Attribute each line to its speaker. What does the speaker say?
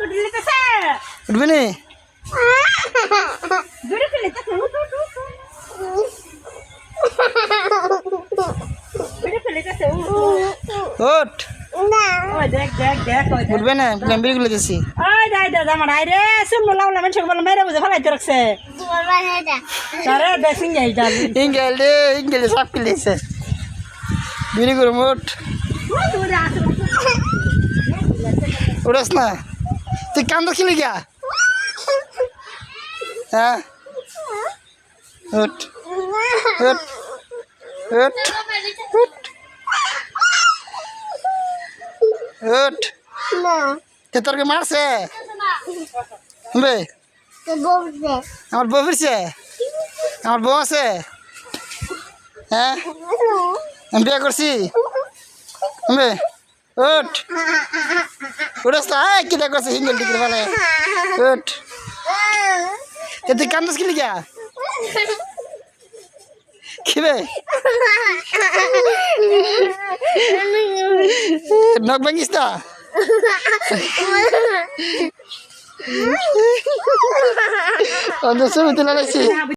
Speaker 1: উঠবি নি। ওঠ। উঠবে না প্লেম্বিরগুলো দিছি।
Speaker 2: ওই দাই দা জামার আই রে শুনলো লাউলা মানুষ বলে মেরে বুঝে ফেলাইতে রাখছে। আরে দেখছিন যাই যা
Speaker 1: ইংগেল দে ইংগেল সব কিলেছে বিড়ি করুম ওঠ। উড়াস না। তুই কান্দ খিলি গিয়া হ্যাঁ? ওঠ ওঠ ওঠ ওঠ তে তোরকে মারছে? বে। আমার বউ ফিরছে আমার বউ আছে? হ্যাঁ? আমি বিয়ে করছি? বে। ওঠ উড়াস না এই কিটা করছে হিঙ্গল টিকির মানে ওঠ এ তুই কান্দস কিলি গিয়া কিবে নখ ভাঙিস না অন্য ছবি তুলে রাখছি